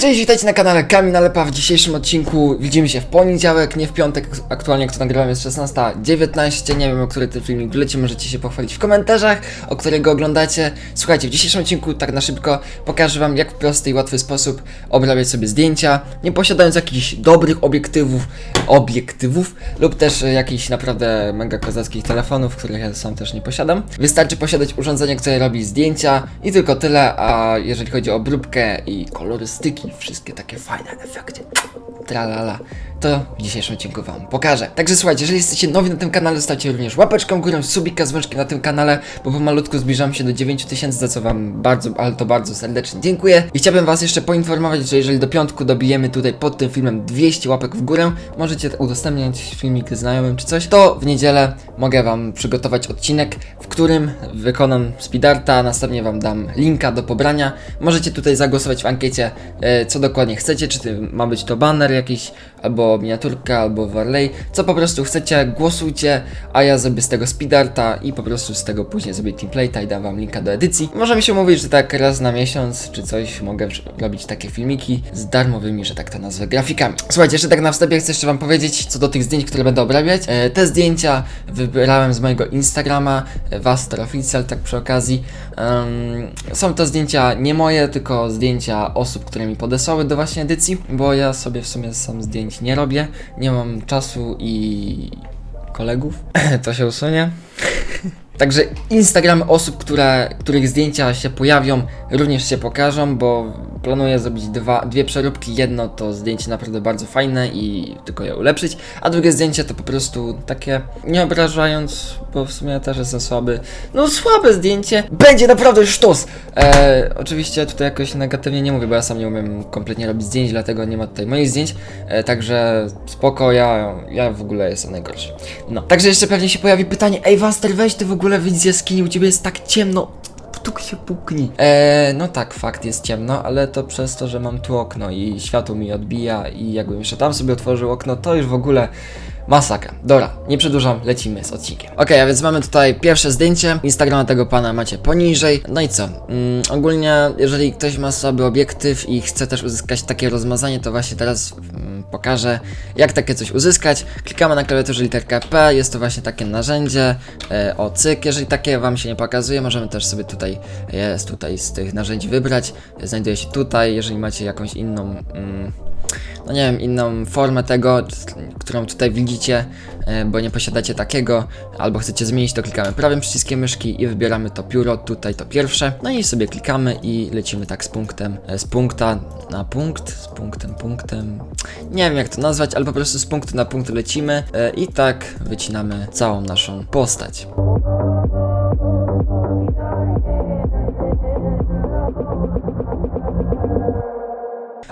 Cześć, witajcie na kanale Kamil Nalepa. W dzisiejszym odcinku widzimy się w poniedziałek, nie w piątek. Aktualnie, kto nagrywam jest 16.19. Nie wiem, o który ten filmik wleci, możecie się pochwalić w komentarzach, o którego oglądacie. Słuchajcie, w dzisiejszym odcinku, tak na szybko, pokażę wam, jak w prosty i łatwy sposób obrabiać sobie zdjęcia, nie posiadając jakichś dobrych obiektywów, obiektywów lub też e, jakichś naprawdę mega kozackich telefonów, których ja sam też nie posiadam. Wystarczy posiadać urządzenie, które robi zdjęcia i tylko tyle, a jeżeli chodzi o obróbkę i kolorystyki, wszystkie takie fajne efekty, tralala, to w dzisiejszym odcinku wam pokażę. Także słuchajcie, jeżeli jesteście nowi na tym kanale, zostawcie również łapeczką górę, subika, dzwoneczki na tym kanale, bo pomalutku zbliżam się do 9000, za co wam bardzo, ale to bardzo serdecznie dziękuję. I chciałbym was jeszcze poinformować, że jeżeli do piątku dobijemy tutaj pod tym filmem 200 łapek w górę, możecie udostępniać filmik znajomym czy coś, to w niedzielę mogę wam przygotować odcinek, w którym wykonam speedarta, następnie wam dam linka do pobrania. Możecie tutaj zagłosować w ankiecie, e, co dokładnie chcecie, czy ma być to banner jakiś, albo miniaturka, albo warley, co po prostu chcecie, głosujcie, a ja zrobię z tego speedarta i po prostu z tego później zrobię teamplate'a i dam wam linka do edycji. Możemy się umówić, że tak raz na miesiąc, czy coś, mogę robić takie filmiki z darmowymi, że tak to nazwę, grafikami. Słuchajcie, jeszcze tak na wstępie chcę jeszcze wam powiedzieć, co do tych zdjęć, które będę obrabiać. E, te zdjęcia wybrałem z mojego Instagrama, e, Wastor Official, tak przy okazji. Są to zdjęcia nie moje, tylko zdjęcia osób, które mi podesłały do właśnie edycji, bo ja sobie w sumie sam zdjęć nie robię, nie mam czasu i kolegów. to się usunie. Także Instagram osób, których zdjęcia się pojawią, również się pokażą, bo planuję zrobić dwa, dwie przeróbki. Jedno to zdjęcie naprawdę bardzo fajne i tylko je ulepszyć, a drugie zdjęcie to po prostu takie, nie obrażając, bo w sumie też jestem słaby. No słabe zdjęcie, będzie naprawdę sztos! E, oczywiście tutaj jakoś negatywnie nie mówię, bo ja sam nie umiem kompletnie robić zdjęć, dlatego nie ma tutaj moich zdjęć, e, także spoko, ja, ja w ogóle jestem najgorszy. No, także jeszcze pewnie się pojawi pytanie, ej Waster, weź ty w ogóle wyjdź z jaskini, u ciebie jest tak ciemno, Puk się puknij. Eee, no tak, fakt jest ciemno, ale to przez to, że mam tu okno i światło mi odbija i jakbym jeszcze tam sobie otworzył okno, to już w ogóle masakra. Dobra, nie przedłużam, lecimy z odcinkiem. Okej, a więc mamy tutaj pierwsze zdjęcie. Instagrama tego pana macie poniżej. No i co? Mm, ogólnie, jeżeli ktoś ma słaby obiektyw i chce też uzyskać takie rozmazanie, to właśnie teraz mm, pokażę, jak takie coś uzyskać. Klikamy na klawiaturze literkę P, jest to właśnie takie narzędzie, e, o cyk. Jeżeli takie Wam się nie pokazuje, możemy też sobie tutaj, jest tutaj z tych narzędzi wybrać. Znajduje się tutaj, jeżeli macie jakąś inną, mm, no nie wiem, inną formę tego, którą tutaj widzicie, e, bo nie posiadacie takiego, albo chcecie zmienić, to klikamy prawym przyciskiem myszki i wybieramy to pióro, tutaj to pierwsze. No i sobie klikamy i lecimy tak z punktem, e, z punkta na punkt, z punktem, punktem. Nie wiem jak to nazwać, ale po prostu z punktu na punkt lecimy e, i tak wycinamy całą naszą postać.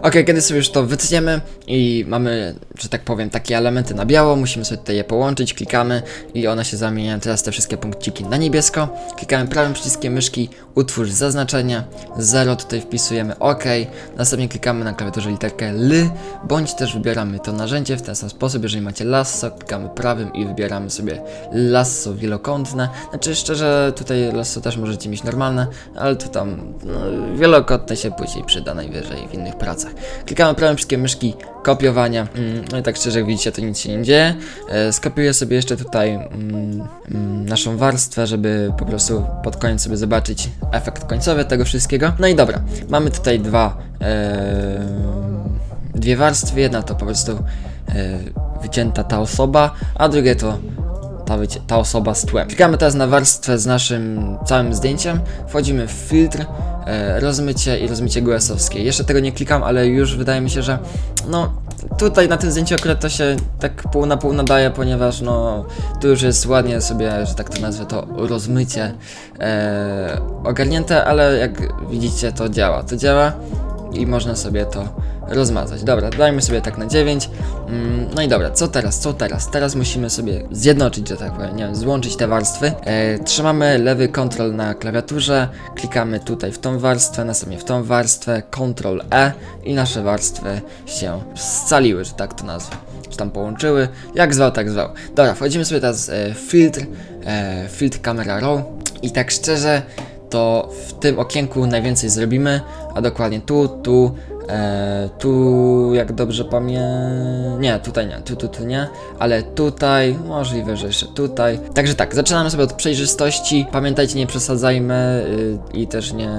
Ok, kiedy sobie już to wytniemy i mamy, że tak powiem, takie elementy na biało, musimy sobie tutaj je połączyć, klikamy i one się zamieniają teraz te wszystkie punkciki na niebiesko. Klikamy prawym przyciskiem myszki, utwórz zaznaczenie, 0 tutaj wpisujemy OK, następnie klikamy na klawiaturze literkę L, bądź też wybieramy to narzędzie w ten sam sposób, jeżeli macie lasso, klikamy prawym i wybieramy sobie lasso wielokątne. Znaczy szczerze, tutaj lasso też możecie mieć normalne, ale to tam no, wielokątne się później przyda najwyżej w innych pracach. Klikamy prawym przyciskiem myszki, kopiowania. Mm, No i tak szczerze, jak widzicie, to nic się nie dzieje. E, Skopiuję sobie jeszcze tutaj mm, mm, naszą warstwę, żeby po prostu pod koniec sobie zobaczyć efekt końcowy tego wszystkiego. No i dobra, mamy tutaj dwa, e, dwie warstwy. Jedna to po prostu e, wycięta ta osoba, a drugie to ta, ta osoba z tłem. Klikamy teraz na warstwę z naszym całym zdjęciem, wchodzimy w filtr, e, rozmycie i rozmycie głosowskie. Jeszcze tego nie klikam, ale już wydaje mi się, że no tutaj na tym zdjęciu akurat to się tak pół na pół nadaje, ponieważ no tu już jest ładnie sobie, że tak to nazwę, to rozmycie e, ogarnięte, ale jak widzicie to działa. To działa i można sobie to rozmazać. Dobra, dajmy sobie tak na 9. Mm, no i dobra, co teraz? Co teraz? Teraz musimy sobie zjednoczyć, że tak powiem, nie wiem, złączyć te warstwy. E, trzymamy lewy kontrol na klawiaturze, klikamy tutaj w tą warstwę, następnie w tą warstwę, Ctrl E i nasze warstwy się scaliły, że tak to nazwę. Czy tam połączyły, jak zwał, tak zwał. Dobra, wchodzimy sobie teraz e, w filtr, e, filtr Camera Raw i tak szczerze, to w tym okienku najwięcej zrobimy, a dokładnie tu, tu, E, tu, jak dobrze pamiętam. Nie, tutaj nie, tu, tu, tu nie, ale tutaj, możliwe, że jeszcze tutaj. Także tak, zaczynamy sobie od przejrzystości. Pamiętajcie, nie przesadzajmy y, i też nie.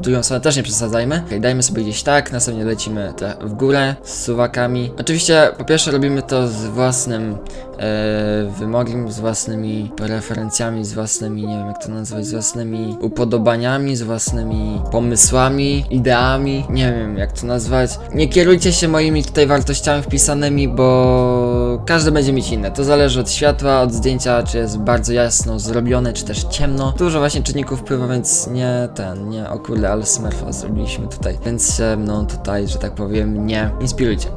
Drugą stronę też nie przesadzajmy. Okay, dajmy sobie gdzieś tak, następnie lecimy w górę z suwakami. Oczywiście, po pierwsze robimy to z własnym e, wymogiem, z własnymi preferencjami, z własnymi, nie wiem jak to nazwać, z własnymi upodobaniami, z własnymi pomysłami, ideami, nie wiem jak to nazwać. Nie kierujcie się moimi tutaj wartościami wpisanymi, bo każdy będzie mieć inne. To zależy od światła, od zdjęcia, czy jest bardzo jasno zrobione, czy też ciemno. Dużo właśnie czynników wpływa, więc nie ten, nie, o kurde, ale smurfa zrobiliśmy tutaj. Więc się mną tutaj, że tak powiem, nie inspirujcie.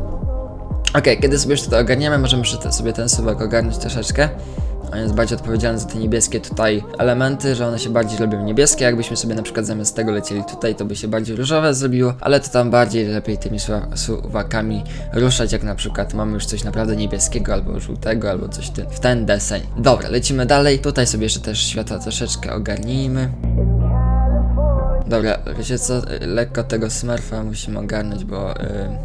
Okej, kiedy sobie już to ogarniemy, możemy sobie ten suwak ogarnąć troszeczkę. On jest bardziej odpowiedzialny za te niebieskie tutaj elementy, że one się bardziej robią niebieskie. Jakbyśmy sobie na przykład zamiast tego lecieli tutaj, to by się bardziej różowe zrobiło, ale to tam bardziej lepiej tymi suwa- suwakami ruszać, jak na przykład mamy już coś naprawdę niebieskiego, albo żółtego, albo coś w ten deseń. Dobra, lecimy dalej. Tutaj sobie jeszcze też światła troszeczkę ogarnijmy. Dobra, wiecie co, lekko tego smurfa musimy ogarnąć, bo... Yy...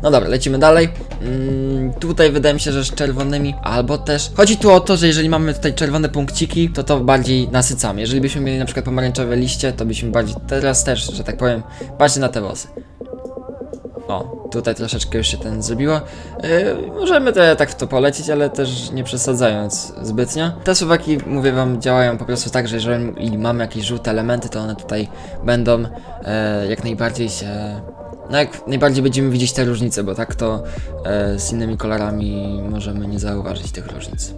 No dobra, lecimy dalej. Mm, tutaj wydaje mi się, że z czerwonymi, albo też... Chodzi tu o to, że jeżeli mamy tutaj czerwone punkciki, to to bardziej nasycamy. Jeżeli byśmy mieli na przykład pomarańczowe liście, to byśmy bardziej... Teraz też, że tak powiem, patrzcie na te włosy. O, tutaj troszeczkę już się ten zrobiło. Yy, możemy te, tak w to polecieć, ale też nie przesadzając zbytnio. Te suwaki, mówię wam, działają po prostu tak, że jeżeli mamy jakieś żółte elementy, to one tutaj będą e, jak najbardziej się... No jak najbardziej będziemy widzieć te różnice, bo tak to e, z innymi kolorami możemy nie zauważyć tych różnic.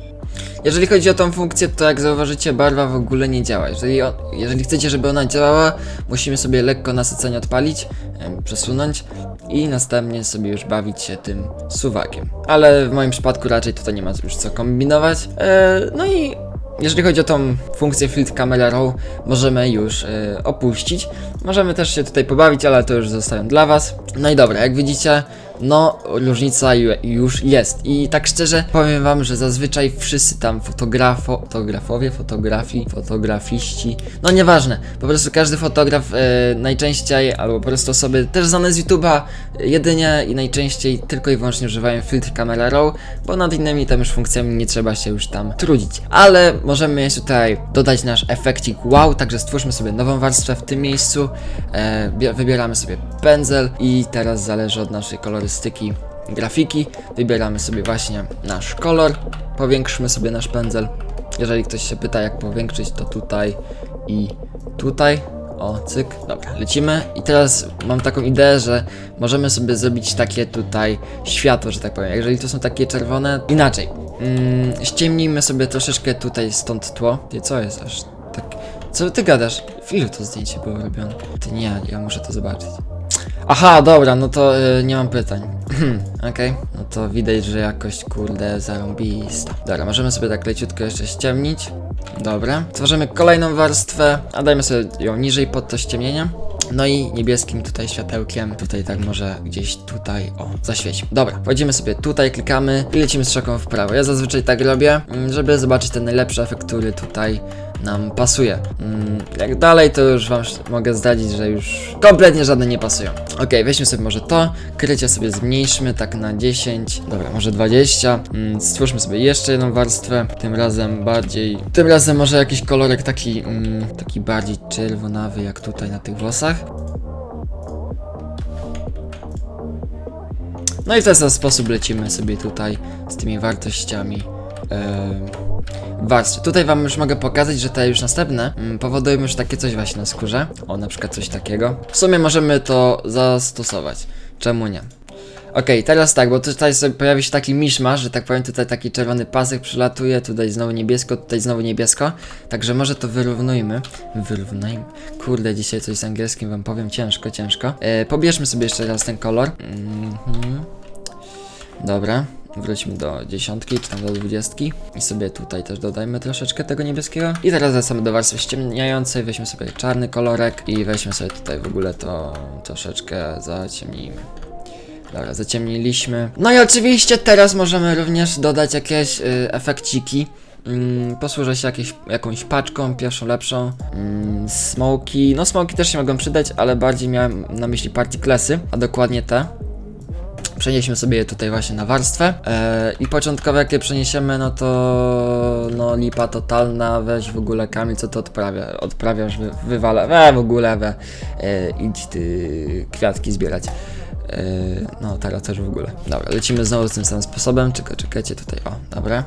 Jeżeli chodzi o tą funkcję, to jak zauważycie, barwa w ogóle nie działa. Jeżeli, o, jeżeli chcecie, żeby ona działała, musimy sobie lekko nasycenie odpalić, przesunąć i następnie sobie już bawić się tym suwakiem. Ale w moim przypadku raczej tutaj nie ma już co kombinować. E, no i jeżeli chodzi o tą funkcję Field Camera Raw, możemy już e, opuścić. Możemy też się tutaj pobawić, ale to już zostają dla Was. No i dobra, jak widzicie, no różnica ju- już jest. I tak szczerze powiem Wam, że zazwyczaj wszyscy tam fotografo, fotografowie, fotografii, fotografiści, no nieważne, po prostu każdy fotograf e, najczęściej, albo po prostu osoby też znane z YouTube'a, jedynie i najczęściej tylko i wyłącznie używają filtr Camera Raw, bo nad innymi tam już funkcjami nie trzeba się już tam trudzić. Ale możemy jeszcze tutaj dodać nasz efekcik wow, także stwórzmy sobie nową warstwę w tym miejscu, e, bie- wybieramy sobie pędzel i teraz zależy od naszej kolorystyki grafiki, wybieramy sobie właśnie nasz kolor, powiększmy sobie nasz pędzel. Jeżeli ktoś się pyta jak powiększyć, to tutaj i tutaj. O, cyk. Dobra, lecimy. I teraz mam taką ideę, że możemy sobie zrobić takie tutaj światło, że tak powiem. Jeżeli to są takie czerwone, inaczej. Mm, ściemnijmy sobie troszeczkę tutaj stąd tło. Ty, co jest aż tak... Co ty gadasz? W ilu to zdjęcie było robione? Ty nie, ja muszę to zobaczyć. Aha, dobra, no to y, nie mam pytań. Okej, no to widać, że jakość kurde zarąbista. Dobra, możemy sobie tak leciutko jeszcze ściemnić. Dobra, tworzymy kolejną warstwę, a dajmy sobie ją niżej pod to ściemnienie. No i niebieskim tutaj światełkiem, tutaj tak może gdzieś tutaj, o, zaświeci. Dobra, wchodzimy sobie tutaj, klikamy i lecimy strzałką w prawo. Ja zazwyczaj tak robię, mm, żeby zobaczyć ten najlepszy efekt, który tutaj nam pasuje. Mm, jak dalej, to już wam mogę zdradzić, że już kompletnie żadne nie pasują. Ok, weźmy sobie może to, krycie sobie zmniejszmy tak na 10, dobra, może 20. Mm, stwórzmy sobie jeszcze jedną warstwę, tym razem bardziej, tym razem może jakiś kolorek taki, taki bardziej czerwonawy jak tutaj na tych włosach. No i w ten sam sposób lecimy sobie tutaj z tymi wartościami em, warstw. Tutaj wam już mogę pokazać, że te już następne mm, powodują już takie coś właśnie na skórze. O, na przykład coś takiego. W sumie możemy to zastosować. Czemu nie? Okej, teraz tak, bo tutaj sobie pojawi się taki miszmasz, że tak powiem, tutaj taki czerwony pasek przylatuje, tutaj znowu niebiesko, tutaj znowu niebiesko, także może to wyrównujmy, wyrównajmy, kurde, dzisiaj coś z angielskim wam powiem, ciężko, ciężko, e, pobierzmy sobie jeszcze raz ten kolor, mhm. dobra, wróćmy do dziesiątki, czy tam do dwudziestki. I sobie tutaj też dodajmy troszeczkę tego niebieskiego. I teraz wracamy do warstwy ściemniającej, weźmy sobie czarny kolorek i weźmy sobie tutaj w ogóle to troszeczkę zaciemnijmy. Dobra, zaciemniliśmy. No i oczywiście teraz możemy również dodać jakieś y, efekciki. Mm, posłużę się jakieś, jakąś paczką, pierwszą lepszą. Mm, smoki, no smoki też się mogą przydać, ale bardziej miałem na myśli particlesy, a dokładnie te. Przenieśmy sobie je tutaj właśnie na warstwę e, i początkowo jak je przeniesiemy, no to no lipa totalna, weź w ogóle Kamil, co to odprawia, odprawiasz, wy, wywala, we w ogóle we, e, idź ty kwiatki zbierać. E, no teraz też w ogóle. Dobra, lecimy znowu tym samym sposobem, czekaj, czekajcie tutaj, o, dobra.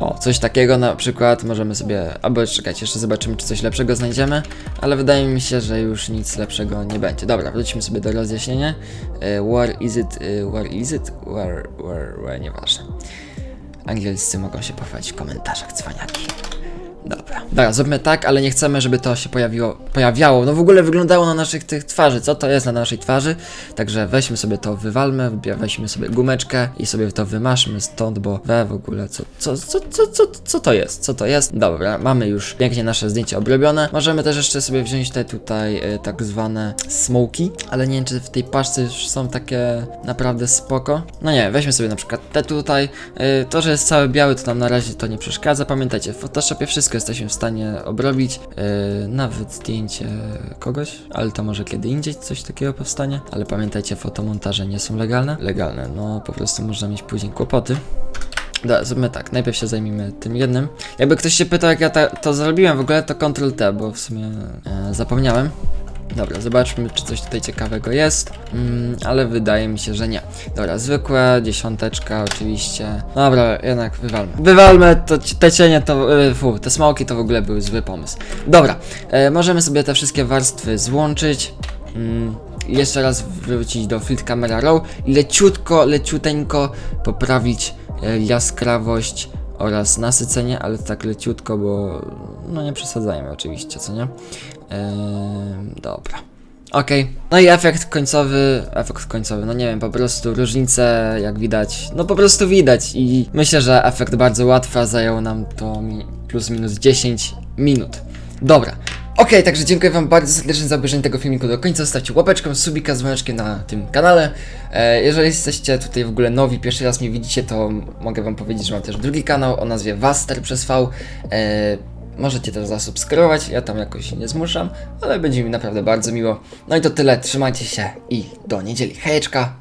O, coś takiego na przykład możemy sobie, albo czekajcie, jeszcze zobaczymy, czy coś lepszego znajdziemy, ale wydaje mi się, że już nic lepszego nie będzie. Dobra, wróćmy sobie do rozjaśnienia. E, Where is it, e, where is it, where, where, where, nieważne. Angielscy mogą się pochwalić w komentarzach, cwaniaki. Dobra. Dobra, zróbmy tak, ale nie chcemy, żeby to się pojawiło, pojawiało. No w ogóle wyglądało na naszych tych twarzy. Co to jest na naszej twarzy? Także weźmy sobie to, wywalmy, weźmy sobie gumeczkę i sobie to wymaszmy stąd, bo we w ogóle co, co, co, co, co, co to jest? Co to jest? Dobra, mamy już pięknie nasze zdjęcie obrobione. Możemy też jeszcze sobie wziąć te tutaj e, tak zwane smoki, ale nie wiem, czy w tej paczce już są takie naprawdę spoko. No nie, weźmy sobie na przykład te tutaj. E, to, że jest cały biały, to nam na razie to nie przeszkadza. Pamiętajcie, w Photoshopie wszystko jesteśmy w stanie obrobić. E, nawet zdjęcie kogoś, ale to może kiedy indziej coś takiego powstanie. Ale pamiętajcie, fotomontaże nie są legalne. Legalne, no po prostu można mieć później kłopoty. Dobra, zróbmy tak, najpierw się zajmijmy tym jednym. Jakby ktoś się pytał, jak ja ta, to zrobiłem w ogóle, to Ctrl T, bo w sumie e, zapomniałem. Dobra, zobaczmy, czy coś tutaj ciekawego jest, mm, ale wydaje mi się, że nie. Dobra, zwykłe, dziesiąteczka oczywiście. Dobra, jednak wywalmy. Wywalmy, to te cienie to, y, fu, te smoki to w ogóle był zły pomysł. Dobra, e, możemy sobie te wszystkie warstwy złączyć. Mm, jeszcze raz wrócić do Field Camera Raw i leciutko, leciuteńko poprawić e, jaskrawość oraz nasycenie, ale tak leciutko, bo no nie przesadzajmy oczywiście, co nie? Dobra. Okej, no i efekt końcowy, efekt końcowy, no nie wiem, po prostu różnice jak widać, no po prostu widać i myślę, że efekt bardzo łatwa zajął nam to plus minus 10 minut. Dobra. Okej, także dziękuję wam bardzo serdecznie za obejrzenie tego filmiku do końca. Zostawcie łapeczkę, subika dzwoneczkiem na tym kanale. E, jeżeli jesteście tutaj w ogóle nowi, pierwszy raz mnie widzicie, to mogę wam powiedzieć, że mam też drugi kanał o nazwie Waster przez V. E, Możecie też zasubskrybować, ja tam jakoś się nie zmuszam, ale będzie mi naprawdę bardzo miło. No i to tyle, trzymajcie się i do niedzieli. Hejeczka!